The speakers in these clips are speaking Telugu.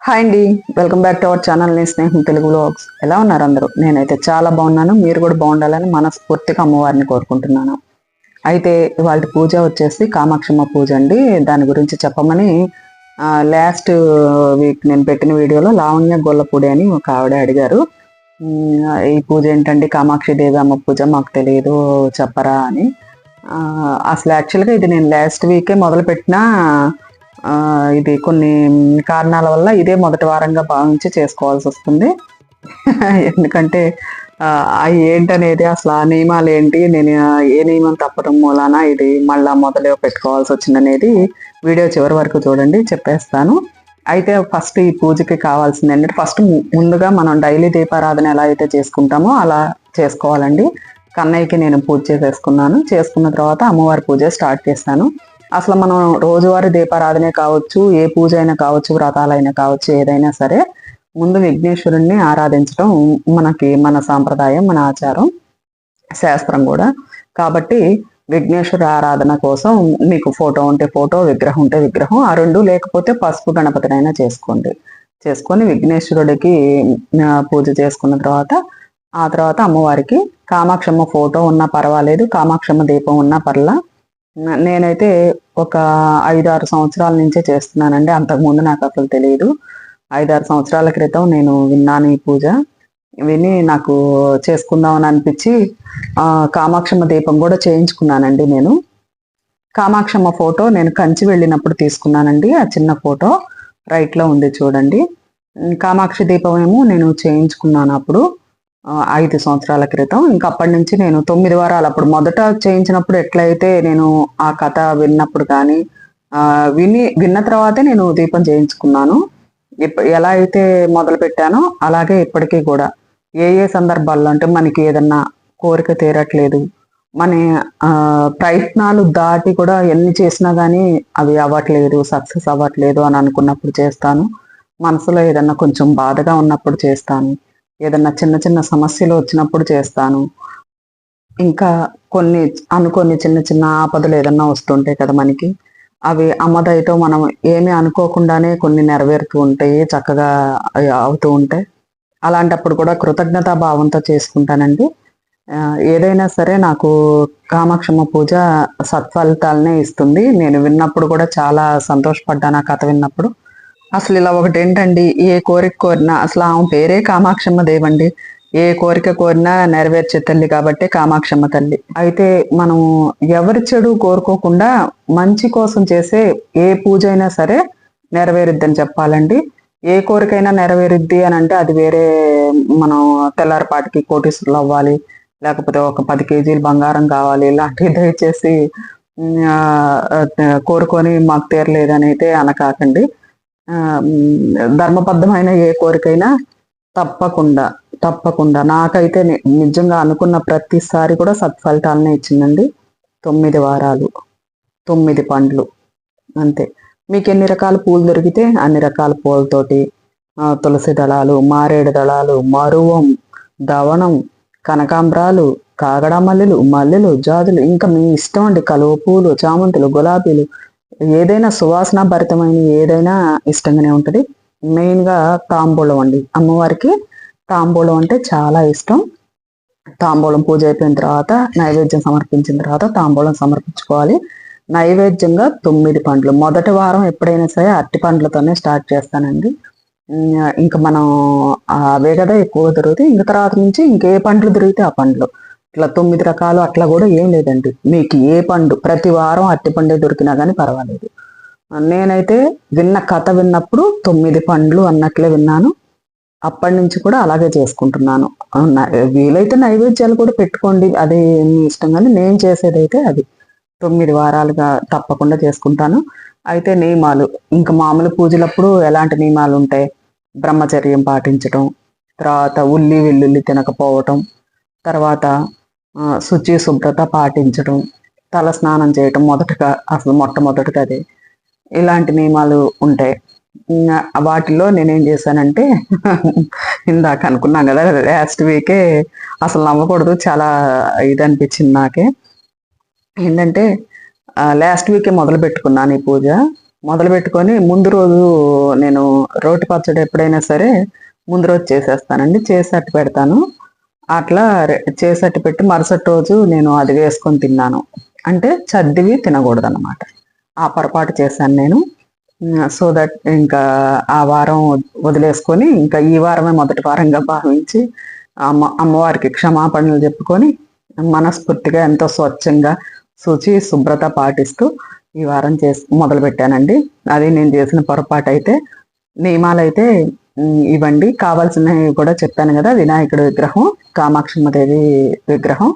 హాయ్ అండి welcome back to our channel నేను స్నేహం తెలుగు బ్లాగ్స్ ఎలా ఉన్నారు అందరూ? నేనైతే చాలా బాగున్నాను. మీరు కూడా బాగుండాలని మనస్ఫూర్తిగా అమ్మవారిని కోరుకుంటున్నాను. అయితే వాళ్ళ పూజ వచ్చేసి కామాక్షమ్మ పూజ అండి. దాని గురించి చెప్పమని లాస్ట్ వీక్ నేను పెట్టిన వీడియోలో లావణ్య గొల్లపూడి అని ఒక ఆవిడ అడిగారు. ఈ పూజ ఏంటండి? కామాక్షి దేవి అమ్మ పూజ మాకు తెలియదు చెప్పరా అని. అసలు యాక్చువల్గా ఇది నేను లాస్ట్ వీకే మొదలు పెట్టినా ఇది కొన్ని కారణాల వల్ల ఇదే మొదటి వారంగా భావించి చేసుకోవాల్సి వస్తుంది. ఎందుకంటే అవి ఏంటనేది అసలు ఆ నియమాలు ఏంటి నేను ఏ నియమం తప్పడం మూలాన ఇది మళ్ళా మొదలు పెట్టుకోవాల్సి వచ్చిందనేది వీడియో చివరి వరకు చూడండి చెప్పేస్తాను. అయితే ఫస్ట్ ఈ పూజకి కావాల్సింది ఏంటంటే ఫస్ట్ ముందుగా మనం డైలీ దీపారాధన ఎలా అయితే చేసుకుంటామో అలా చేసుకోవాలండి. కన్నయ్యకి నేను పూజ చేసేసుకున్నాను. చేసుకున్న తర్వాత అమ్మవారి పూజ స్టార్ట్ చేస్తాను. అసలు మనం రోజువారీ దీపారాధనే కావచ్చు ఏ పూజ అయినా కావచ్చు వ్రతాలైనా కావచ్చు ఏదైనా సరే ముందు విఘ్నేశ్వరుణ్ణి ఆరాధించడం మనకి మన సాంప్రదాయం మన ఆచారం శాస్త్రం కూడా. కాబట్టి విఘ్నేశ్వర ఆరాధన కోసం మీకు ఫోటో ఉంటే ఫోటో విగ్రహం ఉంటే విగ్రహం ఆ రెండు లేకపోతే పసుపు గణపతినైనా చేసుకోండి. చేసుకొని విఘ్నేశ్వరుడికి పూజ చేసుకున్న తర్వాత ఆ తర్వాత అమ్మవారికి కామాక్షమ్మ ఫోటో ఉన్నా పర్వాలేదు కామాక్షమ్మ దీపం ఉన్నా పర్లా నేనైతే ఒక ఐదు ఆరు సంవత్సరాల నుంచే చేస్తున్నానండి. అంతకుముందు నాకు అసలు తెలియదు ఐదారు సంవత్సరాల క్రితం నేను విన్నాను ఈ పూజ. విని నాకు చేసుకుందామని అనిపించి కామాక్షమ్మ దీపం కూడా చేయించుకున్నానండి నేను. కామాక్షమ్మ ఫోటో నేను కంచి వెళ్ళినప్పుడు తీసుకున్నానండి. ఆ చిన్న ఫోటో రైట్లో ఉంది చూడండి. కామాక్షి దీపం ఏమో నేను చేయించుకున్నాను అప్పుడు. ఐదు సంవత్సరాల క్రితం. ఇంకా అప్పటి నుంచి నేను తొమ్మిది వారాలు అప్పుడు మొదట చేయించినప్పుడు ఎట్లయితే నేను ఆ కథ విన్నప్పుడు కానీ విని విన్న తర్వాతే నేను దీపం చేయించుకున్నాను. ఎలా అయితే మొదలు పెట్టానో అలాగే ఇప్పటికీ కూడా. ఏ ఏ సందర్భాల్లో అంటే మనకి ఏదన్నా కోరిక తీరట్లేదు. మన ప్రయత్నాలు దాటి కూడా ఎన్ని చేసినా కానీ అవి అవ్వట్లేదు సక్సెస్ అవ్వట్లేదు అని అనుకున్నప్పుడు చేస్తాను. మనసులో ఏదన్నా కొంచెం బాధగా ఉన్నప్పుడు చేస్తాను. ఏదన్నా చిన్న చిన్న సమస్యలు వచ్చినప్పుడు చేస్తాను. ఇంకా కొన్ని అనుకోని చిన్న చిన్న ఆపదలు ఏదన్నా వస్తుంటాయి కదా మనకి. అవి అమ్మదయతో మనం ఏమీ అనుకోకుండానే కొన్ని నెరవేరుతూ ఉంటాయి చక్కగా అవి అవుతూ ఉంటాయి. అలాంటప్పుడు కూడా కృతజ్ఞతా భావంతో చేసుకుంటానండి. ఏదైనా సరే నాకు కామాక్షమ్మ పూజ సత్ఫలితాలనే ఇస్తుంది. నేను విన్నప్పుడు కూడా చాలా సంతోషపడ్డాను ఆ కథ విన్నప్పుడు. అసలు ఇలా ఒకటి ఏంటండి ఏ కోరిక కోరినా అసలు ఆమె పేరే కామాక్షమ్మ దేవండి. ఏ కోరిక కోరినా నెరవేర్చే తల్లి కాబట్టి కామాక్షమ్మ తల్లి. అయితే మనం ఎవరి చెడు కోరుకోకుండా మంచి కోసం చేసే ఏ పూజ అయినా సరే నెరవేరుద్దని చెప్పాలండి. ఏ కోరికైనా నెరవేరుద్ది అని అంటే అది వేరే మనం తెల్లారిపాటికి కోటీశ్వరులు అవ్వాలి. లేకపోతే ఒక పది కేజీలు బంగారం కావాలి. ఇలాంటివి దయచేసి కోరుకొని మాకు తీరలేదని అయితే అనకాకండి. ధర్మబద్ధమైన ఏ కోరికైనా తప్పకుండా తప్పకుండా. నాకైతే నిజంగా అనుకున్న ప్రతిసారి కూడా సత్ఫలితాలనే ఇచ్చిందండి. తొమ్మిది వారాలు తొమ్మిది పండ్లు అంతే. మీకు ఎన్ని రకాల పూలు దొరికితే అన్ని రకాల పూలతోటి తులసి దళాలు మారేడు దళాలు మరువం దవనం కనకాంబరాలు కాగడ మల్లెలు మల్లెలు జాజులు ఇంకా మీ ఇష్టం అండి. కలువ పూలు చామంతులు గులాబీలు ఏదైనా సువాసన భరితమైన ఏదైనా ఇష్టంగానే ఉంటుంది. మెయిన్గా తాంబూలం అండి. అమ్మవారికి తాంబూలం అంటే చాలా ఇష్టం. తాంబూలం పూజ అయిపోయిన తర్వాత నైవేద్యం సమర్పించిన తర్వాత తాంబూలం సమర్పించుకోవాలి. నైవేద్యంగా తొమ్మిది పండ్లు. మొదటి వారం ఎప్పుడైనా సరే అట్టి పండ్లతోనే స్టార్ట్ చేస్తానండి. ఇంకా మనం అవే కదా ఎక్కువ దొరుకుతాయి. ఇంకా తర్వాత నుంచి ఇంకే పండ్లు దొరికితే ఆ పండ్లు. ఇట్లా తొమ్మిది రకాలు అట్లా కూడా ఏం లేదండి. మీకు ఏ పండు ప్రతి వారం అట్టి పండే దొరికినా కానీ పర్వాలేదు. నేనైతే విన్న కథ విన్నప్పుడు తొమ్మిది పండ్లు అన్నట్లే విన్నాను. అప్పటి నుంచి కూడా అలాగే చేసుకుంటున్నాను. వీలైతే నైవేద్యాలు కూడా పెట్టుకోండి. అది మీ ఇష్టం కానీ నేను చేసేదైతే అది. తొమ్మిది వారాలుగా తప్పకుండా చేసుకుంటాను. అయితే నియమాలు ఇంకా మామూలు పూజలప్పుడు ఎలాంటి నియమాలు ఉంటాయి బ్రహ్మచర్యం పాటించటం తర్వాత ఉల్లి వెల్లుల్లి తినకపోవటం తర్వాత శుచి శుభ్రత పాటించడం తల స్నానం చేయటం మొదటగా అసలు మొట్టమొదటిగా అదే. ఇలాంటి నియమాలు ఉంటాయి. వాటిలో నేనేం చేశానంటే ఇందాక అనుకున్నాం కదా లాస్ట్ వీకే అసలు నవ్వకూడదు చాలా ఇది అనిపించింది నాకే. ఏంటంటే లాస్ట్ వీకే మొదలు పెట్టుకున్నాను ఈ పూజ. మొదలు పెట్టుకొని ముందు రోజు నేను రోటి పచ్చడి ఎప్పుడైనా సరే ముందు రోజు చేసేస్తానండి. చేసి అట్టు పెడతాను. అట్లా రె- పెట్టి మరుసటి రోజు నేను అది వేసుకొని తిన్నాను. అంటే చద్దివి తినకూడదు అనమాట ఆ పొరపాటు చేశాను నేను. సో దట్ ఇంకా ఆ వారం వదిలేసుకొని ఇంకా ఈ వారమే మొదటి వారంగా భావించి అమ్మ అమ్మవారికి క్షమాపణలు చెప్పుకొని మనస్ఫూర్తిగా ఎంతో స్వచ్ఛంగా శుచి శుభ్రత పాటిస్తూ ఈ వారం చేసి మొదలు పెట్టానండి అది నేను చేసిన పొరపాటు అయితే నియమాలు అయితే ఇవ్వండి. కావాల్సినవి కూడా చెప్పాను కదా వినాయకుడి విగ్రహం కామాక్షమ్మ దేవి విగ్రహం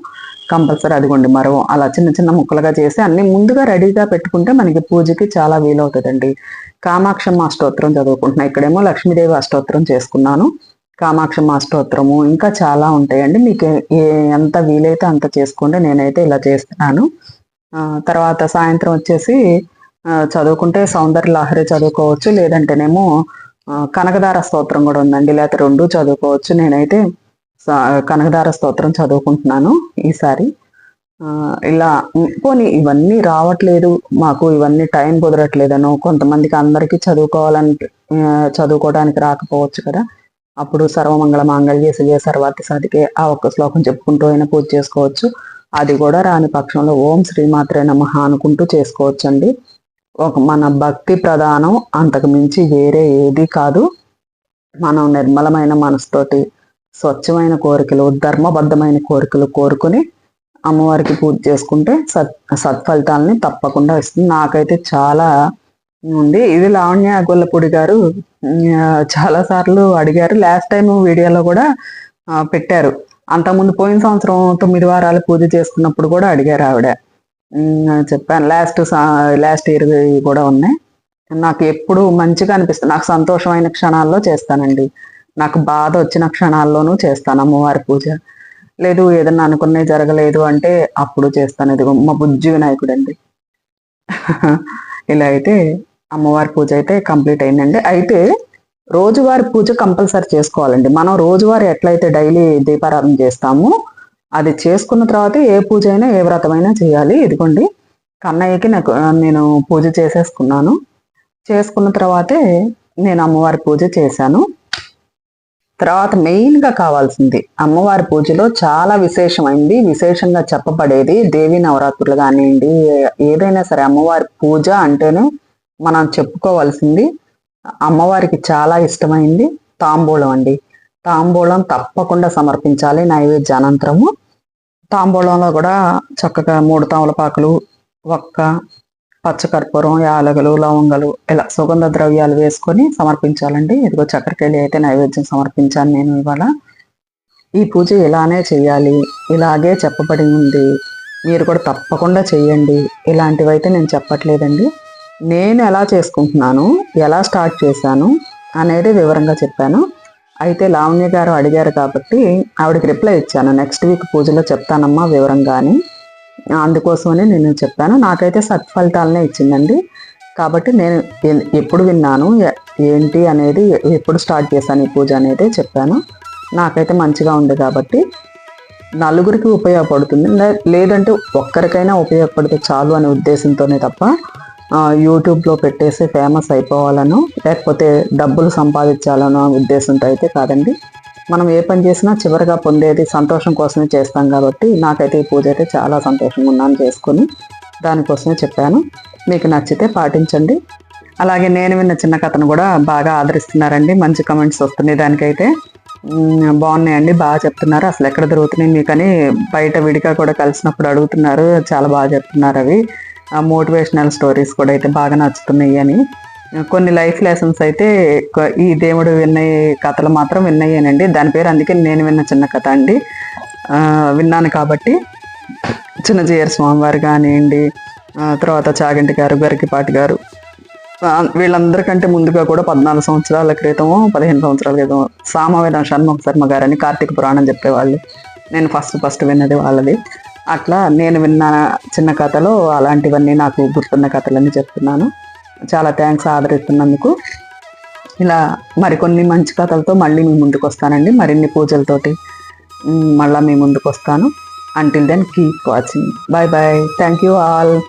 కంపల్సరీ అదిగోండి మరో అలా చిన్న చిన్న ముక్కలుగా చేసి అన్ని ముందుగా రెడీగా పెట్టుకుంటే మనకి పూజకి చాలా వీలవుతుందండి. కామాక్షమ్మ అష్టోత్తరం చదువుకుంటున్నా. ఇక్కడేమో లక్ష్మీదేవి అష్టోత్తరం చేసుకున్నాను. కామాక్షమ్మ అష్టోత్తరము ఇంకా చాలా ఉంటాయండి. మీకు ఏ- ఎంత వీలైతే అంత చేసుకోండి. నేనైతే ఇలా చేస్తున్నాను. తర్వాత సాయంత్రం వచ్చేసి చదువుకుంటే సౌందర్య లహరి చదువుకోవచ్చు. లేదంటేనేమో కనకదార స్తోత్రం కూడా ఉందండి. లేకపోతే రెండు చదువుకోవచ్చు. నేనైతే కనకదార స్తోత్రం చదువుకుంటున్నాను ఈసారి. ఇలా పోనీ ఇవన్నీ రావట్లేదు. మాకు ఇవన్నీ టైం కుదరట్లేదనో కొంతమందికి అందరికీ చదువుకోవాలని చదువుకోవడానికి రాకపోవచ్చు కదా. అప్పుడు సర్వమంగళ మాంగళ్య శివే సర్వాతి సాధికే ఆ ఒక్క శ్లోకం చెప్పుకుంటూ అయినా పూజ చేసుకోవచ్చు. అది కూడా రాని పక్షంలో ఓం శ్రీమాత్రే నమ అనుకుంటూ చేసుకోవచ్చు అండి ఒక మన భక్తి ప్రధానం అంతకు మించి వేరే ఏది కాదు. మనం నిర్మలమైన మనసుతోటి స్వచ్ఛమైన కోరికలు ధర్మబద్ధమైన కోరికలు కోరుకుని అమ్మవారికి పూజ చేసుకుంటే సత్ సత్ఫలితాలని తప్పకుండా ఇస్తుంది. నాకైతే చాలా ఉంది. ఇది లావణ్య గొల్లపూడి గారు చాలా సార్లు అడిగారు. లాస్ట్ టైం వీడియోలో కూడా పెట్టారు. అంతకుముందు పోయిన సంవత్సరం తొమ్మిది వారాలు పూజ చేసుకున్నప్పుడు కూడా అడిగారు ఆవిడ. చెప్పాను. లాస్ట్ లాస్ట్ ఇయర్ కూడా ఉన్నాయి. నాకు ఎప్పుడు మంచిగా అనిపిస్తుంది నాకు సంతోషమైన క్షణాల్లో చేస్తానండి. నాకు బాధ వచ్చిన క్షణాల్లోనూ చేస్తాను అమ్మవారి పూజ. లేదు ఏదన్నా అనుకునే జరగలేదు అంటే అప్పుడు చేస్తాను. ఇది మా బుజ్జి వినాయకుడు అండి ఇలా అయితే అమ్మవారి పూజ అయితే కంప్లీట్ అయిందండి. అయితే రోజువారి పూజ కంపల్సరీ చేసుకోవాలండి. మనం రోజువారి ఎట్లయితే డైలీ దీపారాధన చేస్తామో అది చేసుకున్న తర్వాత ఏ పూజ అయినా ఏ వ్రతమైనా చేయాలి. ఇదిగోండి కన్నయ్యకి నాకు నేను పూజ చేసేసుకున్నాను. చేసుకున్న తర్వాతే నేను అమ్మవారి పూజ చేశాను. తర్వాత మెయిన్గా కావాల్సింది అమ్మవారి పూజలో చాలా విశేషమైంది. విశేషంగా చెప్పబడేది దేవి నవరాత్రులు కానివ్వండి ఏదైనా సరే అమ్మవారి పూజ అంటేనే మనం చెప్పుకోవాల్సింది అమ్మవారికి చాలా ఇష్టమైంది తాంబూలం అండి. తాంబూలం తప్పకుండా సమర్పించాలి నైవేద్య అనంతరము తాంబూలంలో కూడా చక్కగా మూడు తమలపాకులు ఒక్క పచ్చకర్పూరం యాలగలు లవంగలు ఇలా సుగంధ ద్రవ్యాలు వేసుకొని సమర్పించాలండి. ఇదిగో చక్కెరకేళి అయితే నైవేద్యం సమర్పించాను నేను ఇవాళ. ఈ పూజ ఇలానే చేయాలి. ఇలాగే చెప్పబడి ఉంది. మీరు కూడా తప్పకుండా చేయండి. ఇలాంటివైతే నేను చెప్పట్లేదండి. నేను ఎలా చేసుకుంటున్నాను ఎలా స్టార్ట్ చేశాను అనేది వివరంగా చెప్పాను. అయితే లావణ్య గారు అడిగారు కాబట్టి ఆవిడకి రిప్లై ఇచ్చాను. నెక్స్ట్ వీక్ పూజలో చెప్తానమ్మా వివరంగా అని. అందుకోసమని నేను చెప్పాను. నాకైతే సత్ఫలితాలనే ఇచ్చిందండి. కాబట్టి నేను ఎప్పుడు విన్నాను ఏంటి అనేది ఎప్పుడు స్టార్ట్ చేశాను ఈ పూజ అనేది చెప్పాను. నాకైతే మంచిగా ఉంది కాబట్టి నలుగురికి ఉపయోగపడుతుంది. లేదంటే ఒక్కరికైనా ఉపయోగపడితే చాలు అనే ఉద్దేశంతోనే తప్ప యూట్యూబ్లో పెట్టేసి ఫేమస్ అయిపోవాలను లేకపోతే డబ్బులు సంపాదించాలనో ఉద్దేశంతో అయితే కాదండి. మనం ఏ పని చేసినా చివరిగా పొందేది సంతోషం కోసమే చేస్తాం కాబట్టి నాకైతే ఈ పూజ అయితే చాలా సంతోషంగా ఉన్నాను చేసుకొని దానికోసమే చెప్పాను. మీకు నచ్చితే పాటించండి. అలాగే నేను విన్న చిన్న కథను కూడా బాగా ఆదరిస్తున్నారండి. మంచి కమెంట్స్ వస్తున్నాయి దానికైతే. బాగున్నాయండి. బాగా చెప్తున్నారు. అసలు ఎక్కడ దొరుకుతున్నాయి మీకని బయట విడిగా కూడా కలిసినప్పుడు అడుగుతున్నారు. చాలా బాగా చెప్తున్నారు అవి. మోటివేషనల్ స్టోరీస్ కూడా అయితే బాగా నచ్చుతున్నాయి అని. కొన్ని లైఫ్ లెసన్స్ అయితే ఈ దేవుడు విన్నయ్య కథలు మాత్రం విన్నయ్యానండి దాని పేరు అందుకే నేను విన్న చిన్న కథ అండి. విన్నాను కాబట్టి చిన్న జీయర్ స్వామివారు కానివ్వండి తర్వాత చాగంటి గారు గరికిపాటి గారు వీళ్ళందరికంటే ముందుగా కూడా పద్నాలుగు సంవత్సరాల క్రితము పదిహేను సంవత్సరాల క్రితం సామవేదం షణ్ముఖ శర్మ గారని కార్తీక పురాణం చెప్పేవాళ్ళు. నేను ఫస్ట్ ఫస్ట్ విన్నది వాళ్ళది. అట్లా నేను విన్న చిన్న కథలో అలాంటివన్నీ నాకు గుర్తున్న కథలన్నీ చెప్తున్నాను. చాలా థ్యాంక్స్ ఆదరిస్తున్నందుకు. ఇలా మరికొన్ని మంచి కథలతో మళ్ళీ మీ ముందుకు వస్తానండి మరిన్ని పూజలతోటి. మళ్ళీ మీ ముందుకు వస్తాను until then keep watching bye bye thank you all